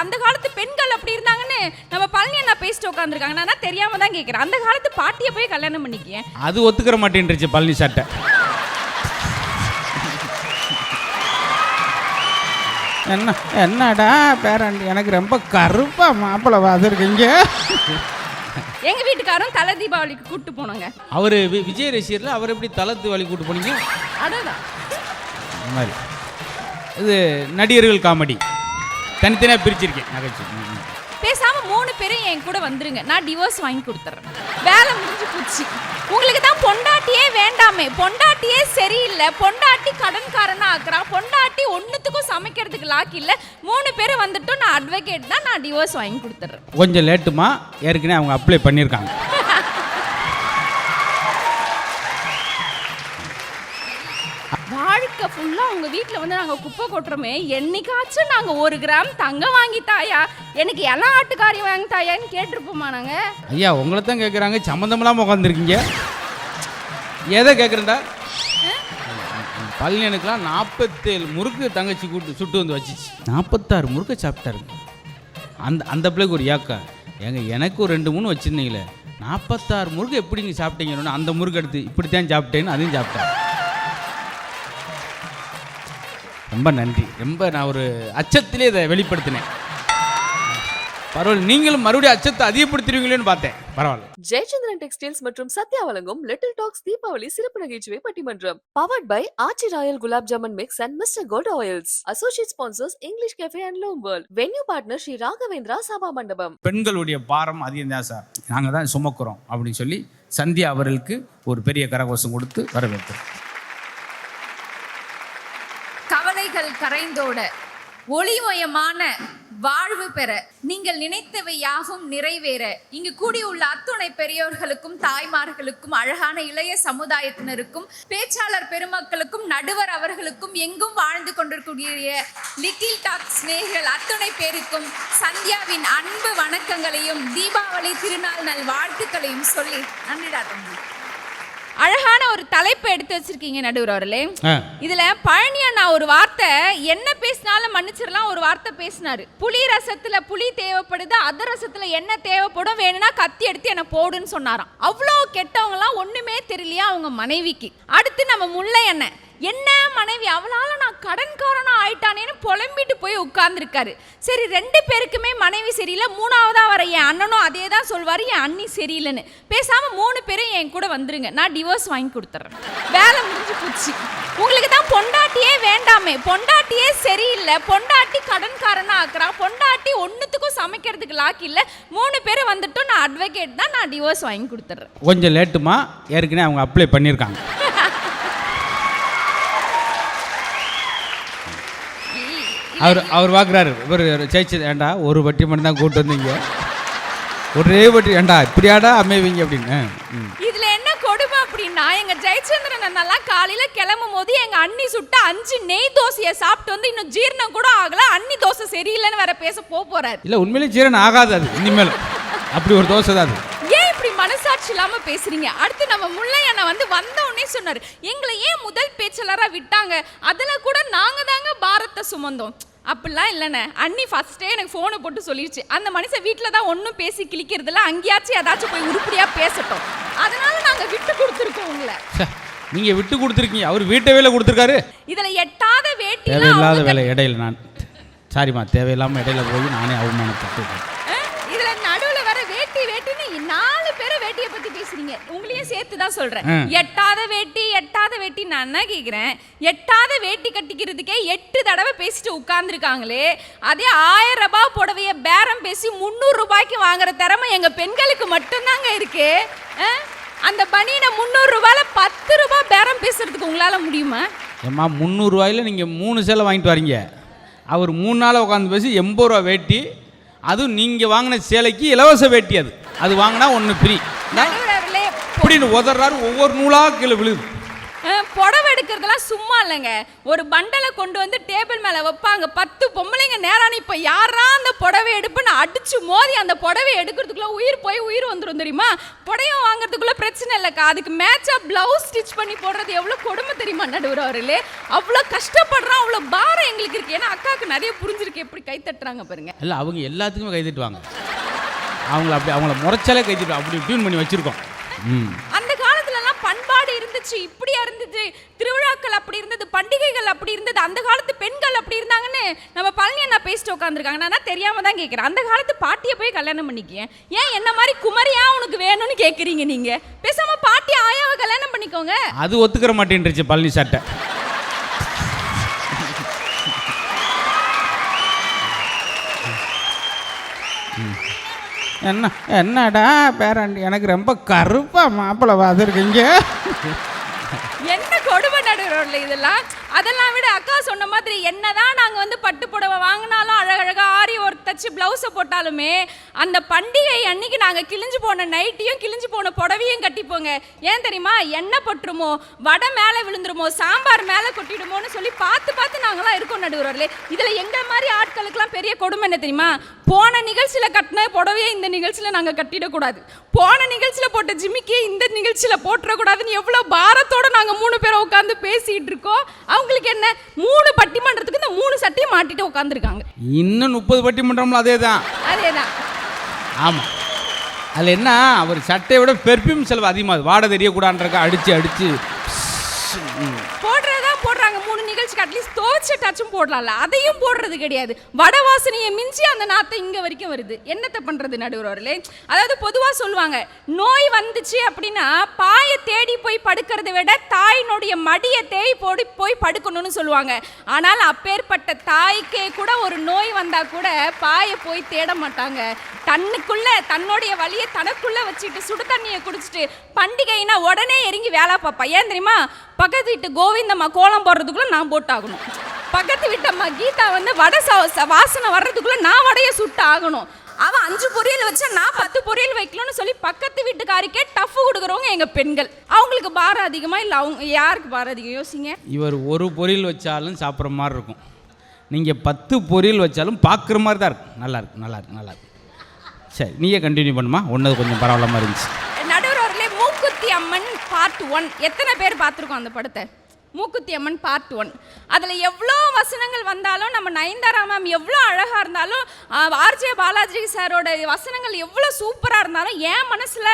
அந்த காலத்து பெண்கள் அப்படி இருந்தாங்கன்னு நம்ம பழனி அண்ணா பேசிட்டு உட்காந்துருக்காங்க நான் தெரியாம தான் கேட்குறேன் அந்த காலத்து பாட்டியை போய் கல்யாணம் பண்ணிக்கேன் அது ஒத்துக்கிற மாட்டேன்ருச்சு பழனி சட்டை என்ன என்னடா பேரண்டி எனக்கு ரொம்ப கருப்பா மாப்பிள்ளை பார்த்துருக்கீங்க எங்க வீட்டுக்காரரும் தலை தீபாவளிக்கு கூட்டு போனோங்க. அவர் விஜய் ரசிகர்ல அவர் எப்படி தளத்து வழி கூட்டு போனீங்க? அந்த மாதிரி இது நடிகர்கள் காமெடி. தனித்தனியாக பிரிச்சிருக்கேன். நகைச்சுவை. பேசாம மூணு பேரும் என் கூட வந்துருங்க. நான் டிவோர்ஸ் வாங்கி கொடுத்துறேன். வேலை முடிஞ்சு போச்சு. உங்களுக்கு தான் பொண்டாட்டியே வேண்டாமே. பொண்டாட்டியே சரியில்லை. பொண்டாட்டி கடன்காரனா ஆக்குறா. பொண்டாட்டி ஒண்ணுத்துக்கும் சமைக்கிறதுக்கு லாக்கி இல்ல. மூணு பேரும் வந்துட்டும். நான் அட்வொகேட் தான் நான் டிவோர்ஸ் வாங்கி கொடுத்துட்றேன் கொஞ்சம் லேட்டுமா? ஏற்கனவே அவங்க அப்ளை பண்ணியிருக்காங்க. வாழ்க்கை ஃபுல்லா உங்க வீட்ல வந்து நாங்க குப்பை கொட்டுறோமே என்னைக்காச்சும் நாங்க ஒரு கிராம் தங்கம் வாங்கி தாயா எனக்கு எல்லாம் ஆட்டுக்காரி வாங்கி தாயான்னு கேட்டிருப்போமா நாங்க? ஐயா உங்களை தான் கேட்குறாங்க சம்மந்தமில்லாமல் உட்காந்துருக்கீங்க எதை கேட்குறேன்டா பழனியனுக்கெலாம் நாற்பத்தேழு முறுக்கு தங்கச்சி கூட்டு சுட்டு வந்து வச்சிச்சு. நாற்பத்தாறு முறுக்கு சாப்பிட்டாருங்க அந்த அந்த பிள்ளைக்கு ஒரு ஏக்கம் ஏங்க எனக்கு ஒரு ரெண்டு மூணு வச்சுருந்தீங்களே. நாற்பத்தாறு முறுக்கு எப்படிங்க சாப்பிட்டீங்கன்னு அந்த முறுக்கு எடுத்து இப்படித்தான் சாப்பிட்டேன்னு அதையும் சாப்பிட்டேன். ரொம்ப நன்றி. ரொம்ப நான் ஒரு அச்சத்திலே இதை வெளிப்படுத்தினேன். பரவாயில்ல நீங்களும் மறுபடியும் அச்சத்தை அதிகப்படுத்துவீங்களேன்னு பார்த்தேன். பரவாயில்ல. ஜெயச்சந்திரன் டெக்ஸ்டைல்ஸ் மற்றும் சத்யா வழங்கும் லிட்டில் டாக்ஸ் தீபாவளி சிறப்பு நகைச்சுவை பட்டிமன்றம். Powered by Aachi royal gulab jamun mix and mister gold oils associate sponsors English cafe and loom world venue partner Sri Raghavendra Sabha Mandapam பெண்களுடைய பாரம் அதிகம் தான் சார். நாங்கள் தான் சுமக்கிறோம் அப்படின்னு சொல்லி சந்தியா அவர்களுக்கு ஒரு பெரிய கரகோஷம் கொடுத்து வரவேற்கிறோம். கரைந்தோட ஒளிமயமான வாழ்வு பெற நீங்கள் நினைத்தவை யாவும் நிறைவேற. இங்கு கூடியுள்ள அத்துணை பெரியோர்களுக்கும் தாய்மார்களுக்கும் அழகான இளைய சமுதாயத்தினருக்கும் பேச்சாளர் பெருமக்களுக்கும் நடுவர் அவர்களுக்கும் எங்கும் வாழ்ந்து கொண்டிருக்கூடிய லிட்டில் டாக் சிநேகிகள் அத்துணை பேருக்கும் சந்தியாவின் அன்பு வணக்கங்களையும் தீபாவளி திருநாள் நல் வாழ்த்துக்களையும் சொல்லி நன்றிடா தம்பி. அழகான ஒரு தலைப்பு எடுத்து வச்சிருக்கீங்க நடுவர் அவர்களே இதுல பழனி அண்ணா ஒரு வார்த்தை என்ன பேசினாலும் மன்னிச்சிடலாம் ஒரு வார்த்தை பேசினாரு. புளி ரசத்துல புளி தேவைப்படுது அத ரசத்துல என்ன தேவைப்படும் வேணும்னா கத்தி எடுத்து என்ன போடுன்னு சொன்னாராம். அவ்வளோ கெட்டவங்கலாம் ஒண்ணுமே தெரியலையா அவங்க மனைவிக்கு. அடுத்து நம்ம முல்லை அண்ணன் என்ன மனைவி அவளால் நான் கடன்காரனாக ஆயிட்டானேன்னு புலம்பிட்டு போய் உட்கார்ந்துருக்காரு. சரி ரெண்டு பேருக்குமே மனைவி சரியில்லை மூணாவதாக வர என் அண்ணனும் அதே தான் சொல்வார் என் அண்ணி சரியில்லைன்னு. பேசாமல் மூணு பேரும் என் கூட வந்துருங்க நான் டிவோர்ஸ் வாங்கி கொடுத்துட்றேன் வேலை முடிஞ்சு போச்சு. உங்களுக்கு தான் பொண்டாட்டியே வேண்டாமே. பொண்டாட்டியே சரியில்லை பொண்டாட்டி கடன்காரனாக ஆக்குறா பொண்டாட்டி ஒன்றுத்துக்கும் சமைக்கிறதுக்கு லாக்கி இல்லை. மூணு பேரும் வந்துட்டும் நான் அட்வொகேட் தான் நான் டிவோர்ஸ் வாங்கி கொடுத்துட்றேன் கொஞ்சம் லேட்டுமா? ஏற்கனவே அவங்க அப்ளை பண்ணியிருக்காங்க. அவர் அவர் பார்க்குறாரு இவர் ஜெயிச்சு ஏண்டா ஒரு வட்டி மட்டும் தான் கூட்டு வந்தீங்க. ஒரே வட்டி ஏண்டா இப்படியாடா அமைவீங்க அப்படின்னு. இதுல என்ன கொடுமை அப்படின்னா எங்க ஜெயச்சந்திரன் அண்ணாலாம் காலையில கிளம்பும் போது எங்க அண்ணி சுட்ட அஞ்சு நெய் தோசையை சாப்பிட்டு வந்து இன்னும் ஜீரணம் கூட ஆகல. அண்ணி தோசை சரியில்லைன்னு வேற பேச போக போறாரு. இல்லை உண்மையிலேயே ஜீரணம் ஆகாது அது இனிமேலும் அப்படி ஒரு தோசை தான் அது. ஏன் இப்படி மனசாட்சி இல்லாம பேசுறீங்க? அடுத்து நம்ம முல்லை அண்ணா வந்து வந்த உடனே சொன்னாரு எங்களை ஏன் முதல் பேச்சாளரா விட்டாங்க? அதுல கூட நாங்க தாங்க பாரத்தை சுமந்தோம். அப்படிலாம் இல்லைண்ணே. அண்ணி ஃபர்ஸ்டே எனக்கு ஃபோனை போட்டு சொல்லிடுச்சு அந்த மனுஷன் வீட்டில் தான் ஒன்றும் பேசி கிழிக்கிறதுல அங்கேயாச்சும் ஏதாச்சும் போய் உருப்படியாக பேசட்டும். அதனால நாங்கள் விட்டு கொடுத்துருக்கோம் உங்களை. ச்சே, நீங்க விட்டு கொடுத்துருக்கீங்க. அவர் வீட்டை வேலை கொடுத்துருக்காரு. இதில் எட்டாத வேட்டி தேவையில்லாத வேலை இடையில நான். சாரிம்மா தேவையில்லாமல் இடையில போய் நானே அவமானப்பட்டு இதுல நடுவுல வர வேட்டி வேட்டின்னு நாலு பேரும் வேட்டியை பத்தி பேசுறீங்க உங்களையும் சேர்த்து தான் சொல்றேன். எட்டாத வேட்டி எட்டாத வேட்டி நான் என்ன கேக்குறேன்? எட்டாத வேட்டி கட்டிக்கிறதுக்கே எட்டு தடவை பேசிட்டு உட்கார்ந்துருக்காங்களே. அதே ஆயிரம் ரூபாய் புடவைய பேரம் பேசி முந்நூறு ரூபாய்க்கு வாங்குற திறமை எங்க பெண்களுக்கு மட்டும்தாங்க இருக்கு? அந்த பனியனை முந்நூறு ரூபாயில பத்து ரூபாய் பேரம் பேசுறதுக்கு உங்களால முடியுமா? ஏம்மா முந்நூறுரூவாயில் நீங்கள் மூணு சேலை வாங்கிட்டு வரீங்க. அவர் மூணு நாள் உட்காந்து பேசி எண்பது ரூபா வேட்டி அதுவும் நீங்கள் வாங்கின சேலைக்கு இலவச வேட்டி அது. அது வாங்கினா ஒன்று ஃப்ரீ இப்படின்னு உதறாரு ஒவ்வொரு நூலாக கீழே விழுது. புடவை எடுக்கிறதெல்லாம் சும்மா இல்லைங்க. ஒரு பண்டலை கொண்டு வந்து டேபிள் மேல வைப்பாங்க. பத்து பொம்பளைங்க நேரான இப்ப யாரா அந்த புடவை எடுப்புன்னு அடிச்சு மோதி அந்த புடவை எடுக்கிறதுக்குள்ள உயிர் போய் உயிர் வந்துரும் தெரியுமா? புடவை வாங்குறதுக்குள்ள பிரச்சனை இல்லைக்கா. அதுக்கு மேட்சா பிளவுஸ் ஸ்டிச் பண்ணி போடுறது எவ்வளவு கொடுமை தெரியுமா நடுவர் அவர்களே அவ்வளோ கஷ்டப்படுறோம் அவ்வளோ பாரம் எங்களுக்கு இருக்கு. ஏன்னா அக்காவுக்கு நிறைய புரிஞ்சிருக்கு எப்படி கை தட்டுறாங்க பாருங்க. இல்லை அவங்க எல்லாத்துக்குமே கை தட்டுவாங்க. அவங்கள அப்படி அவங்கள முறைச்சாலே கை தட்டுவாங்க அப்படி டியூன் பண்ணி வச்சுருக்கோம். ம். அந்த காலத்துலலாம் பண்பாடு இருந்துச்சு இப்படியா இருந்துச்சு திருவிழாக்கள் அப்படி இருந்தது பண்டிகைகள் அப்படி இருந்தது அந்த காலத்து பெண்கள் அப்படி இருந்தாங்கன்னு நம்ம பழனி அண்ணா பேசிட்டு உட்காந்துருக்காங்க நான் தெரியாம தான் கேட்குறேன் அந்த காலத்து பாட்டியை போய் கல்யாணம் பண்ணிக்க ஏன் என்ன மாதிரி குமரியா உனக்கு வேணும்னு கேட்குறீங்க நீங்க? பேசாம பாட்டி ஆயாவை கல்யாணம் பண்ணிக்கோங்க. அது ஒத்துக்கிற மாட்டேன்ருச்சு பழனி சட்டை என்ன என்னடா பேராண்டி எனக்கு ரொம்ப கருப்பாக மாப்பிள்ளை பார்த்துருக்கீங்க. என்ன கொடுமை நடுகிறோம்ல இதெல்லாம்? அதெல்லாம் விட அக்கா சொன்ன மாதிரி என்னதான் நாங்கள் வந்து பட்டு புடவை வாங்கினாலும் அழகழகா ஆரி ஒர்க் தச்சு பிளவுஸை போட்டாலுமே அந்த பண்டிகை அன்னைக்கு நாங்கள் கிழிஞ்சு போன நைட்டியும் கிழிஞ்சு போன புடவையும் கட்டிப்போங்க. ஏன் தெரியுமா? எண்ணெய் பட்டுருமோ வடை மேலே விழுந்துருமோ சாம்பார் மேலே கொட்டிடுமோன்னு நாங்களாம் இருக்கோம் நடுவர்களே இதுல எங்க மாதிரி ஆட்களுக்கெல்லாம் பெரிய கொடுமை என்ன தெரியுமா? போன நிகழ்ச்சியில கட்டின புடவையை இந்த நிகழ்ச்சியில நாங்க கட்டிடக்கூடாது. போன நிகழ்ச்சியில போட்ட ஜிமிக்கி இந்த நிகழ்ச்சியில போட்டுறக்கூடாதுன்னு எவ்வளவு பாரத்தோட நாங்க மூணு பேரும் உட்காந்து பேசிட்டு இருக்கோம். அவங்களுக்கு என்ன? மூணு பட்டிமன்றத்துக்கு இந்த மூணு சட்டையும் மாட்டிட்டு உட்காந்துருக்காங்க இன்னும் முப்பது பட்டிமன்றம்ல அதே தான் அதேதான். ஆமாம் அதில் என்ன? அவர் சட்டையை விட பெர்ஃப்யூம் செலவு அதிகமாக வாடை தெரியக்கூடாதுன்றக்க அடித்து அடித்து மூணு அட்லீஸ்ட் துவச்ச டச்சும் போடலாம்ல. அதையும் போடுறது கிடையாது. வட வாசனையை மிஞ்சி அந்த நாத்தை இங்க வரைக்கும் வருது. என்னத்தை பண்றது நடுவர்களே அதாவது பொதுவா சொல்லுவாங்க நோய் வந்துச்சு அப்படின்னா பாயை தேடி போய் படுக்கிறதை விட தாயினுடைய மடியை தேடி போடி போய் படுக்கணும்னு சொல்லுவாங்க. ஆனால் அப்பேற்பட்ட தாய்க்கே கூட ஒரு நோய் வந்தா கூட பாயை போய் தேட மாட்டாங்க. தன்னுக்குள்ள தன்னுடைய வலியை தனக்குள்ள வச்சுட்டு சுடு தண்ணியை குடிச்சிட்டு பண்டிகைனா உடனே இறங்கி வேலை பார்ப்பா. ஏன் தெரியுமா? பக்கத்து வீட்டு கோவிந்தம்மா கோலம் போடுறதுக்குள்ள நான் போட்டு போட்டாகணும் பக்கத்து வீட்டம்மா கீதா வந்து வடை வாசனை வர்றதுக்குள்ள நான் வடையை சுட்டு ஆகணும் அவன் அஞ்சு பொரியல் வச்சா நான் பத்து பொரியல் வைக்கணும்னு சொல்லி பக்கத்து வீட்டுக்காரிக்கே டஃப் கொடுக்குறவங்க எங்க பெண்கள். அவங்களுக்கு பாரம் அதிகமா இல்லை அவங்க யாருக்கு பாரம் அதிகம்? யோசிங்க. இவர் ஒரு பொரியல் வச்சாலும் சாப்பிட்ற மாதிரி இருக்கும். நீங்கள் பத்து பொரியல் வச்சாலும் பார்க்குற மாதிரி தான் இருக்கும். நல்லா இருக்கு நல்லா இருக்கு நல்லா இருக்கு சரி நீயே கண்டினியூ பண்ணுமா? ஒன்றது கொஞ்சம் பரவாயில்லாமல் இருந்துச்சு. நடுவர்களே மூக்குத்தி அம்மன் பார்ட் ஒன் எத்தனை பேர் பார்த்துருக்கோம் அந்த படத்தை? மூக்குத்தி அம்மன் பார்ட் ஒன் அதில் எவ்வளோ வசனங்கள் வந்தாலும் நம்ம நயன்தாரா மேம் எவ்வளோ அழகாக இருந்தாலும் ஆர்ஜே பாலாஜி சாரோட வசனங்கள் எவ்வளோ சூப்பராக இருந்தாலும் என் மனசில்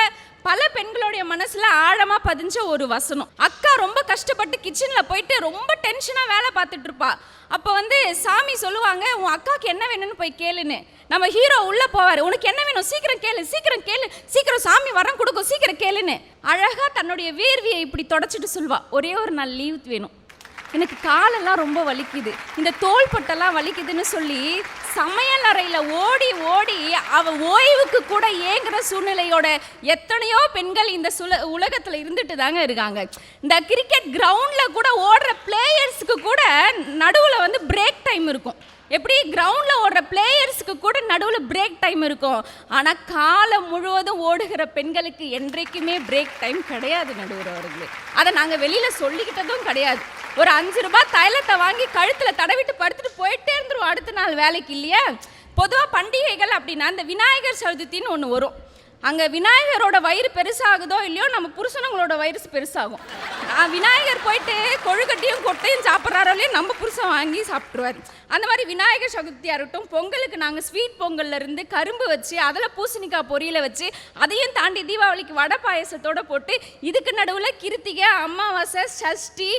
பல பெண்களுடைய மனசுல ஆழமா பதிஞ்ச ஒரு வசனம். அக்கா ரொம்ப கஷ்டப்பட்டு கிச்சன்ல போயிட்டு ரொம்ப டென்ஷனா வேலை பார்த்துட்டு இருப்பா. அப்போ வந்து சாமி சொல்லுவாங்க உன் அக்காக்கு என்ன வேணும்னு போய் கேளுன்னு. நம்ம ஹீரோ உள்ள போவாரு. உனக்கு என்ன வேணும்? சீக்கிரம் கேளு சீக்கிரம் கேளு. சீக்கிரம் சாமி வரம் கொடுக்கும் சீக்கிரம் கேளுன்னு. அழகா தன்னுடைய வேர்வியை இப்படி தொடச்சிட்டு சொல்வா. ஒரே ஒரு நாள் லீவ் வேணும். எனக்கு காலெல்லாம் ரொம்ப வலிக்குது. இந்த தோள்பட்டெல்லாம் வலிக்குதுன்னு சொல்லி சமையல் அறையில் ஓடி ஓடி அவ ஓய்வுக்கு கூட ஏங்குற சூழ்நிலையோட எத்தனையோ பெண்கள் இந்த சுல உலகத்தில் இருந்துட்டு தாங்க இருக்காங்க. இந்த கிரிக்கெட் கிரவுண்டில் கூட ஓடுற பிளேயர்ஸுக்கு கூட நடுவில் வந்து பிரேக் டைம் இருக்கும். எப்படி? கிரவுண்டில் ஓடுற பிளேயர்ஸுக்கு கூட நடுவில் பிரேக் டைம் இருக்கும். ஆனால் காலம் முழுவதும் ஓடுகிற பெண்களுக்கு என்றைக்குமே பிரேக் டைம் கிடையாது நடுவர் அவர்களே. அதை நாங்கள் வெளியில் சொல்லிக்கிட்டதும் கிடையாது. ஒரு அஞ்சு ரூபாய் தைலத்தை வாங்கி கழுத்தில் தடவிட்டு படுத்துட்டு போயிட்டே இருந்துருவோம் அடுத்த நாள் வேலைக்கு இல்லையா? பொதுவாக பண்டிகைகள் அப்படின்னா இந்த விநாயகர் சதுர்த்தின்னு ஒன்று வரும். அங்கே விநாயகரோட வயிறு பெருசாகுதோ இல்லையோ நம்ம புருஷனங்களோட வயிறு பெருசாகும். விநாயகர் போயிட்டு கொழுக்கட்டையும் கொட்டையும் சாப்பிட்றாரோ இல்லையோ நம்ம புருஷன் வாங்கி சாப்பிட்ருவார். அந்த மாதிரி விநாயகர் சதுர்த்தியாக இருக்கட்டும் பொங்கலுக்கு நாங்கள் ஸ்வீட் பொங்கல்லேருந்து கரும்பு வச்சு அதில் பூசணிக்காய் பொரியலை வச்சு அதையும் தாண்டி தீபாவளிக்கு வடை பாயசத்தோடு போட்டு இதுக்கு நடுவில் கிருத்திகை அமாவாசை சஷ்டி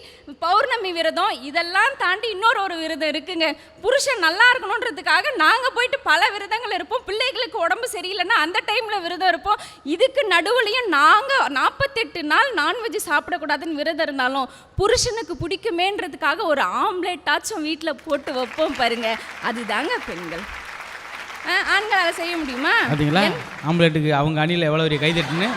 பௌர்ணமி விரதம் இதெல்லாம் தாண்டி இன்னொரு ஒரு விரதம் இருக்குங்க. புருஷன் நல்லா இருக்கணுன்றதுக்காக நாங்கள் போயிட்டு பல விரதங்கள் இருப்போம். பிள்ளைகளுக்கு உடம்பு சரியில்லைன்னா அந்த டைமில் விரதம் இருப்போம். இதுக்கு நடுவுலையும் நாங்கள் நாற்பத்தெட்டு நாள் நான்வெஜ் சாப்பிடக்கூடாதுன்னு விரதம் இருந்தாலும் புருஷனுக்கு பிடிக்குமேன்றதுக்காக ஒரு ஆம்லேட்டாச்சும் வீட்டில் போட்டு வைப்போம் பாருங்க. அதுதாங்க பெண்கள். ஆ, ஆண்களால் செய்ய முடியுமா? பார்த்தீங்களா ஆம்லெட்டுக்கு அவங்க அணியில் எவ்வளோ பெரிய கைதட்டுன்னு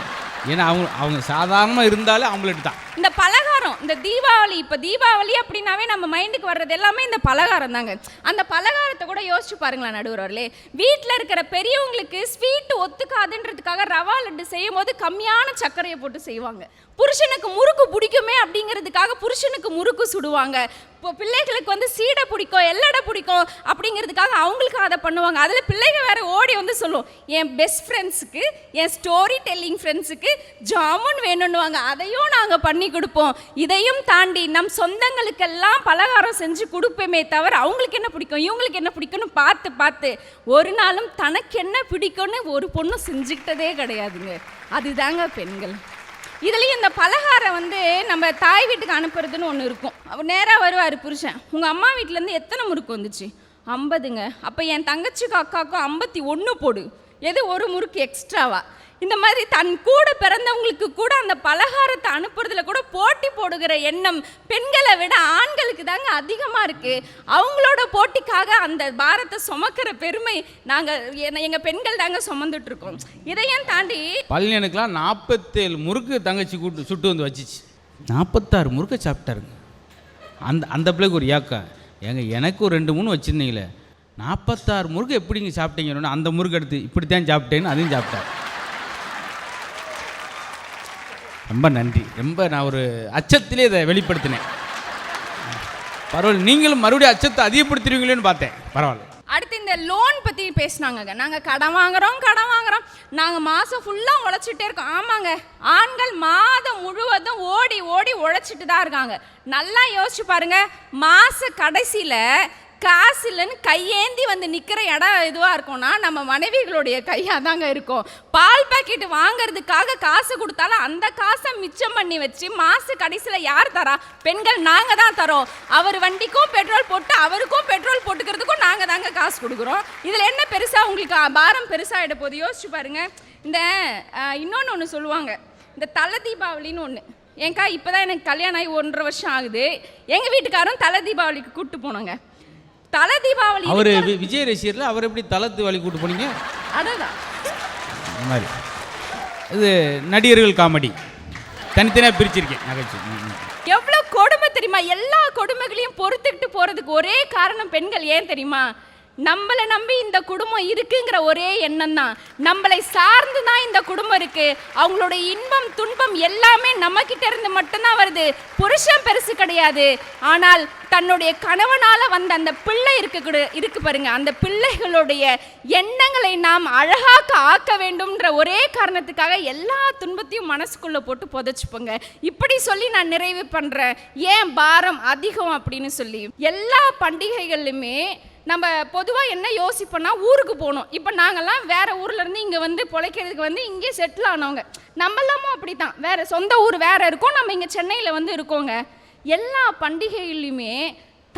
ஏன்னா அவங்க அவங்க சாதாரணமாக இருந்தாலே ஆம்லெட் தான். இந்த பலகாரம் இந்த தீபாவளி இப்போ தீபாவளி அப்படின்னாவே நம்ம மைண்டுக்கு வர்றது எல்லாமே இந்த பலகாரம் தாங்க. அந்த பலகாரத்தை கூட யோசிச்சு பாருங்களேன் நடுவர்களே. வீட்டில் இருக்கிற பெரியவங்களுக்கு ஸ்வீட்டு ஒத்துக்காதுன்றதுக்காக ரவா லட்டு செய்யும் போது கம்மியான சர்க்கரையை போட்டு செய்வாங்க. புருஷனுக்கு முறுக்கு பிடிக்குமே அப்படிங்கிறதுக்காக புருஷனுக்கு முறுக்கு சுடுவாங்க. இப்போ பிள்ளைகளுக்கு வந்து சீடை பிடிக்கும் எல்லடை பிடிக்கும் அப்படிங்கிறதுக்காக அவங்களுக்கு அதை பண்ணுவாங்க. அதில் பிள்ளைங்க வேறு ஓடி வந்து சொல்லும் என் பெஸ்ட் ஃப்ரெண்ட்ஸுக்கு என் ஸ்டோரி டெல்லிங் ஃப்ரெண்ட்ஸுக்கு ஜாமுன் வேணும்னுவாங்க. அதையும் நாங்கள் பண்ணி கொடுப்போம். இதையும் தாண்டி நம் சொந்தங்களுக்கெல்லாம் பலகாரம் செஞ்சு கொடுப்போமே தவிர அவங்களுக்கு என்ன பிடிக்கும்? இவங்களுக்கு என்ன பிடிக்கும்னு பார்த்து பார்த்து ஒரு நாளும் தனக்கு என்ன பிடிக்கும்னு ஒரு பொண்ணு செஞ்சுக்கிட்டதே கிடையாதுங்க. அதுதாங்க பெண்கள். இதுலேயும் இந்த பலகாரம் வந்து நம்ம தாய் வீட்டுக்கு அனுப்புறதுன்னு ஒன்று இருக்கும். அவர் நேராக வருவார் புருஷன். உங்கள் அம்மா வீட்டிலேருந்து எத்தனை முறுக்கு வந்துச்சு? ஐம்பதுங்க. அப்போ என் தங்கச்சிக்கும் அக்காவுக்கும் ஐம்பத்தி ஒன்று போடு. எது ஒரு முறுக்கு எக்ஸ்ட்ராவா இந்த மாதிரி தன் கூட பிறந்தவங்களுக்கு கூட அந்த பலகாரத்தை அனுப்புறதுல போடுகிற எண்ணம் பெண்களை விட ஆண்களுக்கு தாங்க அதிகமாக இருக்குது அவங்களோட போட்டிக்காக அந்த பாரத்தை சுமக்கிற பெருமை நாங்கள் எங்கள் பெண்கள் தாங்க சுமந்துட்டு இருக்கோம். இதையும் தாண்டி பழனியனுக்கெலாம் நாற்பத்தேழு முறுக்கு தங்கச்சி கூட்டு சுட்டு வந்து வச்சிச்சு. நாற்பத்தாறு முறுக்க சாப்பிட்டாருங்க. அந்த அந்த பிள்ளைக்கு ஒரு ஏக்கம் ஏங்க எனக்கு ஒரு ரெண்டு மூணு வச்சுருந்தீங்களே. நாற்பத்தாறு முறுக்கு எப்படிங்க சாப்பிட்டீங்கன்னு அந்த முறுக்கு எடுத்து இப்படித்தான் சாப்பிட்டேன்னு அதையும் சாப்பிட்டேன் ரொம்ப நன்றி. ரொம்ப நான் ஒரு அச்சத்திலே இதை வெளிப்படுத்தினேன். பரவாயில்ல நீங்களும் மறுபடியும் அச்சத்தை அதிகப்படுத்துவீங்களேன்னு பார்த்தேன். பரவாயில்ல. அடுத்து இந்த லோன் பற்றி பேசினாங்க நாங்கள் கடன் வாங்குறோம் கடன் வாங்குறோம். நாங்கள் மாதம் ஃபுல்லாக உழைச்சிட்டே இருக்கோம். ஆமாங்க. ஆண்கள் மாதம் முழுவதும் ஓடி ஓடி உழைச்சிட்டு தான் இருக்காங்க. நல்லா யோசிச்சு பாருங்க. மாத கடைசியில் காசு இல்லைன்னு கையேந்தி வந்து நிற்கிற இடம் இதுவாக இருக்கும்னா நம்ம மனைவிகளுடைய கையாக தாங்க இருக்கும். பால் பாக்கெட் வாங்குறதுக்காக காசு கொடுத்தாலும் அந்த காசை மிச்சம் பண்ணி வச்சு மாசு கடைசியில் யார் தரா? பெண்கள் நாங்கள் தான் தரோம். அவர் வண்டிக்கும் பெட்ரோல் போட்டு அவருக்கும் பெட்ரோல் போட்டுக்கிறதுக்கும் நாங்கள் தாங்க காசு கொடுக்குறோம். இதில் என்ன பெருசாக உங்களுக்கு பாரம் பெருசாக இட போது யோசிச்சு பாருங்கள் இந்த இன்னொன்று ஒன்று சொல்லுவாங்க. இந்த தலை தீபாவளின்னு ஒன்று ஏங்க்கா இப்போ தான் எனக்கு கல்யாணம் ஆகி ஒன்றரை வருஷம் ஆகுது. எங்கள் வீட்டுக்காரரும் தலை தீபாவளிக்கு கூப்பிட்டு போனோங்க. தலை தீபாவளி அவர் விஜய் ரசிகரில் அவர் எப்படி தளத்து வழி கூட்டு போனீங்க? அடடா. இந்த மாதிரி. இது நடிகர்கள் காமெடி. தனித்தனியாக பிரிச்சிருக்கேன். நகைச்சுவை. எவ்வளோ கொடுமை தெரியுமா? எல்லா கொடுமைகளையும் பொறுத்துக்கிட்டு போகிறதுக்கு ஒரே காரணம் பெண்கள். ஏன் தெரியுமா? நம்மளை நம்பி இந்த குடும்பம் இருக்குங்கிற ஒரே எண்ணம் தான் நம்மளை சார்ந்து தான் இந்த குடும்பம் இருக்கு. அவங்களோட இன்பம் துன்பம் எல்லாமே நம்ம கிட்ட இருந்து மட்டும்தான் வருது. புருஷன் பெருசு கிடையாது. ஆனால் தன்னுடைய கணவனால வந்த அந்த பிள்ளை இருக்கு கூட- இருக்கு பாருங்க. அந்த பிள்ளைகளுடைய எண்ணங்களை நாம் அழகாக்க ஆக்க வேண்டும்ன்ற ஒரே காரணத்துக்காக எல்லா துன்பத்தையும் மனசுக்குள்ள போட்டு புதைச்சுப்போங்க. இப்படி சொல்லி நான் நிறைவு பண்றேன். ஏன் பாரம் அதிகம் அப்படின்னு சொல்லி. எல்லா பண்டிகைகளிலுமே நம்ம பொதுவாக என்ன யோசிப்போம்னா ஊருக்கு போகணும். இப்போ நாங்கள்லாம் வேறு ஊர்லேருந்து இங்கே வந்து பிழைக்கிறதுக்கு வந்து இங்கே செட்டில் ஆனவங்க. நம்மளாமும் அப்படி தான் வேறு சொந்த ஊர் வேறு இருக்கோம். நம்ம இங்கே சென்னையில் வந்து இருக்கோங்க. எல்லா பண்டிகையிலுமே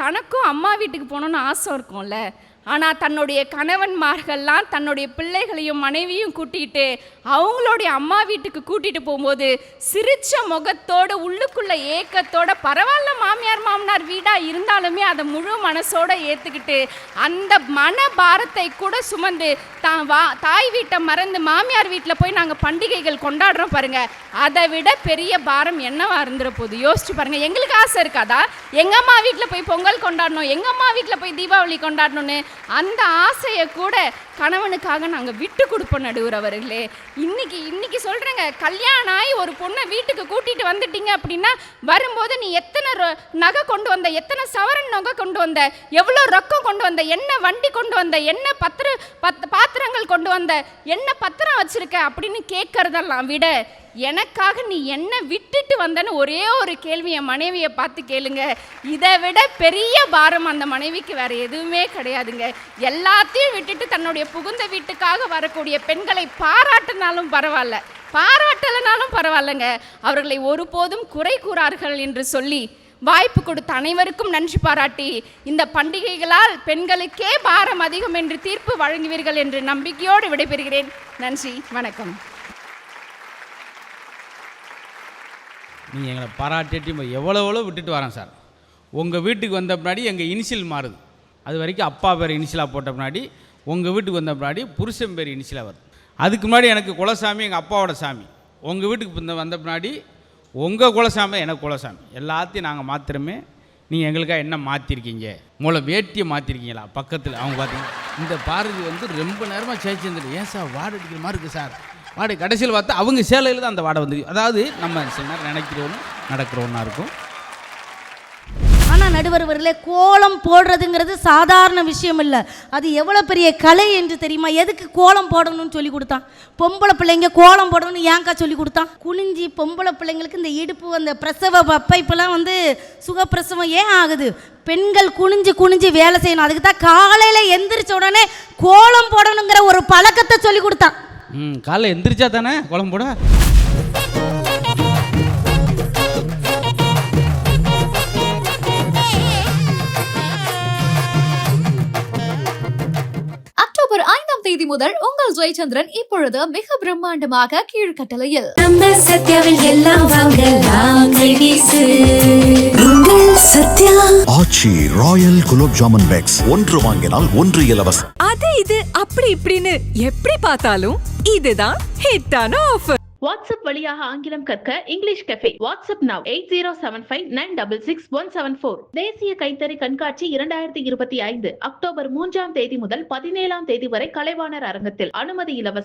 தனக்கும் அம்மா வீட்டுக்கு போகணுன்னு ஆசை இருக்கும்ல. ஆனால் தன்னுடைய கணவன்மார்கள்லாம் தன்னுடைய பிள்ளைகளையும் மனைவியும் கூட்டிகிட்டு அவங்களுடைய அம்மா வீட்டுக்கு கூட்டிகிட்டு போகும்போது சிரித்த முகத்தோடு உள்ளுக்குள்ள ஏக்கத்தோட பரவாயில்ல மாமியார் மாமனார் வீடாக இருந்தாலுமே அதை முழு மனசோடு ஏற்றுக்கிட்டு அந்த மன பாரத்தை கூட சுமந்து தான் வா தாய் வீட்டை மறந்து மாமியார் வீட்டில் போய் நாங்கள் பண்டிகைகள் கொண்டாடுறோம் பாருங்கள் அதை விட பெரிய பாரம் என்னவா இருந்துற போகுது யோசிச்சு பாருங்கள் எங்களுக்கு ஆசை இருக்காதா? எங்கள் அம்மா வீட்டில் போய் பொங்கல் கொண்டாடணும் எங்கள் அம்மா வீட்டில் போய் தீபாவளி கொண்டாடணும்னு அந்த ஆசையை கூட கணவனுக்காக நாங்கள் விட்டு கொடுப்போம் நடுவுறவர்களே இன்னைக்கு இன்னைக்கு சொல்கிறேங்க கல்யாணம் ஆகி ஒரு பொண்ணை வீட்டுக்கு கூட்டிகிட்டு வந்துட்டீங்க அப்படின்னா வரும்போது நீ எத்தனை ரொ- நகை கொண்டு வந்த எத்தனை சவரன் நகை கொண்டு வந்த எவ்வளோ ரொக்கம் கொண்டு வந்த என்ன வண்டி கொண்டு வந்த என்ன பத்திர பத் பாத்திரங்கள் கொண்டு வந்த என்ன பத்திரம் வச்சுருக்க அப்படின்னு கேட்கறதெல்லாம் விட எனக்காக நீ என்ன விட்டுட்டு வந்தன்னு ஒரே ஒரு கேள்வி என் மனைவியை பார்த்து கேளுங்க. இதை விட பெரிய பாரம் அந்த மனைவிக்கு வேற எதுவுமே கிடையாதுங்க. எல்லாத்தையும் விட்டுட்டு தன்னுடைய புகுந்த வீட்டுக்காக வரக்கூடிய பெண்களை பாராட்டினாலும் பரவாயில்ல. பாராட்டலைனாலும் பரவாயில்லைங்க. அவர்களை ஒருபோதும் குறை கூறார்கள் என்று சொல்லி வாய்ப்பு கொடுத்த அனைவருக்கும் நன்றி பாராட்டி இந்த பண்டிகைகளால் பெண்களுக்கே பாரம் அதிகம் என்று தீர்ப்பு வழங்குவீர்கள் என்று நம்பிக்கையோடு விடைபெறுகிறேன். நன்றி வணக்கம். நீங்கள் எங்களை பாராட்டிட்டு எவ்வளோ எவ்வளோ விட்டுட்டு வரேன் சார். உங்கள் வீட்டுக்கு வந்த பின்னாடி எங்கள் இனிஷியல் மாறுது. அது வரைக்கும் அப்பா பேர் இனிஷியலாக போட்ட பின்னாடி உங்கள் வீட்டுக்கு வந்த பின்னாடி புருஷன் பேர் இனிஷியலாக வருது. அதுக்கு முன்னாடி எனக்கு குலசாமி எங்கள் அப்பாவோட சாமி. உங்கள் வீட்டுக்கு வந்த பின்னாடி உங்கள் குலசாமி எனக்கு குலசாமி. எல்லாத்தையும் நாங்கள் மாத்திரமே. நீங்கள் எங்களுக்காக என்ன மாற்றிருக்கீங்க மூளை வேட்டியை மாற்றிருக்கீங்களா பக்கத்தில் அவங்க பார்த்தீங்க இந்த பாரதி வந்து ரொம்ப நேரமாக சேச்சிருந்துட்டு ஏன் சார் வார்டு அடிக்கிற மாதிரி இருக்குது சார்? வாடகை கடைசியில் பார்த்தா அவங்க சேலையில் தான் அந்த வாடை வந்து அதாவது நம்ம சில நேரம் நினைக்கிறோன்னு நடக்கிற ஒன்றா இருக்கும். ஆனால் நடுவர்களே கோலம் போடுறதுங்கிறது சாதாரண விஷயம் இல்லை. அது எவ்வளோ பெரிய கலை என்று தெரியுமா? எதுக்கு கோலம் போடணும்னு சொல்லி கொடுத்தான்? பொம்பளை பிள்ளைங்க கோலம் போடணும்னு ஏன்க்கா சொல்லி கொடுத்தான்? குனிஞ்சி பொம்பளை பிள்ளைங்களுக்கு இந்த இடுப்பு அந்த பிரசவ பப்பைப்பெல்லாம் வந்து சுகப்பிரசவம் ஏன் ஆகுது? பெண்கள் குனிஞ்சு குனிஞ்சு வேலை செய்யணும். அதுக்கு தான் காலையில் எந்திரிச்ச உடனே கோலம் போடணுங்கிற ஒரு பழக்கத்தை சொல்லி கொடுத்தான். ம் காலைல எந்திரிச்சா தானே? குழம்பு போட? அக்டோபர் ஐந்தாம் தேதி முதல் உங்கள் ஜெயச்சந்திரன் இப்பொழுது மிக பிரம்மாண்டமாக கீழ்கட்டளையில். நம்ம சத்யாவில் எல்லாம் வாங்கலாம் Sathya. Aachi royal gulab jamun packs. ஒன்று வாங்கினால் ஒன்று இலவசம். அது இது அப்படி இப்படின்னு எப்படி பார்த்தாலும் இதுதான் ஹிட்டான ஆஃபர் வாட்ஸ்அப் வழியாக ஆங்கிலம் கற்க English cafe WhatsApp now eight zero seven five nine double six one seven four தேசிய கைத்தறி கண்காட்சி இரண்டாயிரத்தி இருபத்தி ஐந்து அக்டோபர் மூன்றாம் தேதி முதல் பதினேழாம் தேதி வரை கலைவாணர் அரங்கத்தில். அனுமதி இலவசம்.